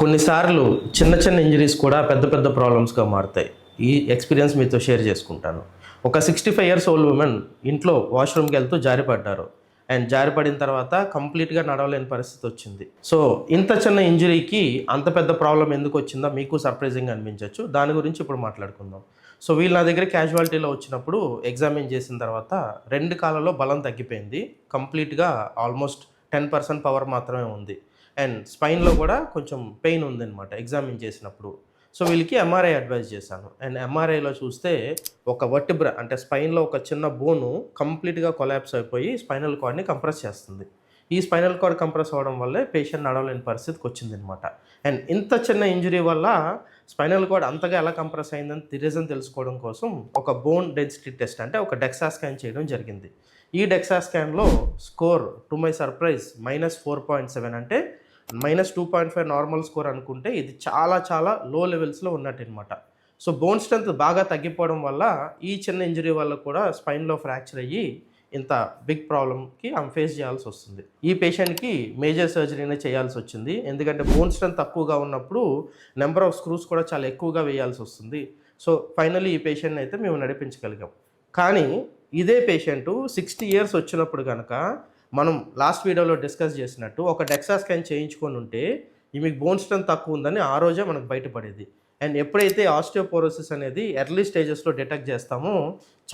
కొన్నిసార్లు చిన్న చిన్న ఇంజరీస్ కూడా పెద్ద పెద్ద ప్రాబ్లమ్స్గా మారుతాయి. ఈ ఎక్స్పీరియన్స్ మీతో షేర్ చేసుకుంటాను. ఒక sixty five years old women ఇంట్లో వాష్రూమ్కి వెళ్తూ జారిపడ్డారు. అండ్ జారిపడిన తర్వాత కంప్లీట్గా నడవలేని పరిస్థితి వచ్చింది. సో ఇంత చిన్న ఇంజరీకి అంత పెద్ద ప్రాబ్లం ఎందుకు వచ్చిందో మీకు సర్ప్రైజింగ్ అనిపించవచ్చు దాని గురించి ఇప్పుడు మాట్లాడుకుందాం. సో వీళ్ళు నా దగ్గర క్యాజువాలిటీలో వచ్చినప్పుడు ఎగ్జామిన్ చేసిన తర్వాత రెండు కాలంలో బలం తగ్గిపోయింది. కంప్లీట్గా ఆల్మోస్ట్ టెన్ పర్సెంట్ పవర్ మాత్రమే ఉంది. అండ్ స్పైన్లో కూడా కొంచెం పెయిన్ ఉందన్నమాట ఎగ్జామిన్ చేసినప్పుడు. సో వీళ్ళకి ఎంఆర్ఐ అడ్వైజ్ చేశాను. అండ్ ఎంఆర్ఐలో చూస్తే ఒక వర్టిబ్ర అంటే స్పైన్లో ఒక చిన్న బోను కంప్లీట్గా కొలాప్స్ అయిపోయి స్పైనల్ కార్డ్ని కంప్రెస్ చేస్తుంది. ఈ స్పైనల్ కార్డ్ కంప్రెస్ అవ్వడం వల్లే పేషెంట్ నడవలేని పరిస్థితికి వచ్చిందనమాట అండ్ ఇంత చిన్న ఇంజరీ వల్ల స్పైనల్ కార్డ్ అంతగా ఎలా కంప్రెస్ అయిందని రీజన్ తెలుసుకోవడం కోసం ఒక బోన్ డెన్సిటీ టెస్ట్ అంటే ఒక డెక్సా స్కాన్ చేయడం జరిగింది. ఈ DEXA స్కాన్లో score to my surprise minus four point seven అంటే minus two point five normal score అనుకుంటే ఇది చాలా చాలా లో లెవెల్స్లో ఉన్నట్టు అనమాట సో బోన్ స్ట్రెంత్ బాగా తగ్గిపోవడం వల్ల ఈ చిన్న ఇంజరీ వల్ల కూడా స్పైన్లో ఫ్రాక్చర్ అయ్యి ఇంత బిగ్ ప్రాబ్లమ్కి ఆమె ఫేస్ చేయాల్సి వస్తుంది. ఈ పేషెంట్కి మేజర్ సర్జరీనే చేయాల్సి వచ్చింది. ఎందుకంటే బోన్ స్ట్రెంత్ తక్కువగా ఉన్నప్పుడు నెంబర్ ఆఫ్ స్క్రూస్ కూడా చాలా ఎక్కువగా వేయాల్సి వస్తుంది. సో ఫైనలీ ఈ పేషెంట్ని అయితే మేము నడిపించగలిగాం. కానీ ఇదే పేషెంటు సిక్స్టీ ఇయర్స్ వచ్చినప్పుడు కనుక మనం లాస్ట్ వీడియోలో డిస్కస్ చేసినట్టు ఒక డెక్సా స్కాన్ చేయించుకొని ఉంటే మీకు బోన్ స్ట్రెంత్ తక్కువ ఉందని ఆ రోజే మనకు బయటపడేది. అండ్ ఎప్పుడైతే ఆస్టియోపోరోసిస్ అనేది ఎర్లీ స్టేజెస్లో డిటెక్ట్ చేస్తామో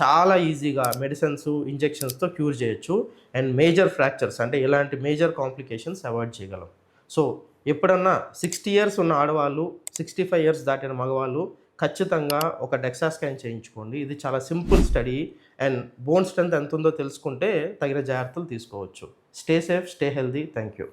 చాలా ఈజీగా మెడిసిన్స్ ఇంజెక్షన్స్తో క్యూర్ చేయొచ్చు. అండ్ మేజర్ ఫ్రాక్చర్స్ అంటే ఇలాంటి మేజర్ కాంప్లికేషన్స్ అవాయిడ్ చేయగలం. సో ఎప్పుడన్నా సిక్స్టీ ఇయర్స్ ఉన్న ఆడవాళ్ళు సిక్స్టీ ఫైవ్ ఇయర్స్ దాటిన మగవాళ్ళు ఖచ్చితంగా ఒక డెక్సా స్కాన్ చేయించుకోండి. ఇది చాలా simple study. And bone strength ఎంత ఉందో తెలుసుకుంటే తగిన జాగ్రత్తలు తీసుకోవచ్చు. Stay safe stay healthy. Thank you